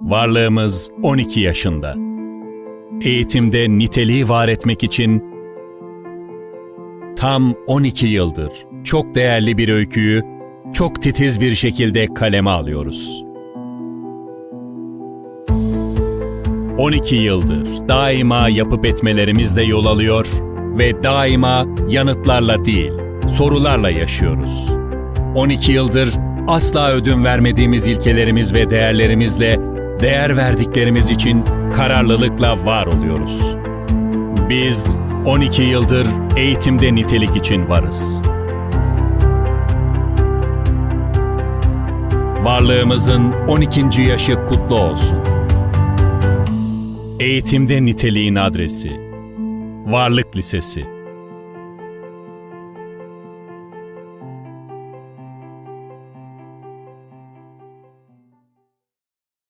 Varlığımız 12 yaşında. Eğitimde niteliği var etmek için tam 12 yıldır çok değerli bir öyküyü çok titiz bir şekilde kaleme alıyoruz. 12 yıldır daima yapıp etmelerimizle yol alıyor ve daima yanıtlarla değil, sorularla yaşıyoruz. 12 yıldır asla ödün vermediğimiz ilkelerimiz ve değerlerimizle değer verdiklerimiz için kararlılıkla var oluyoruz. Biz 12 yıldır eğitimde nitelik için varız. Varlığımızın 12. yaşı kutlu olsun. Eğitimde niteliğin adresi. Varlık Lisesi.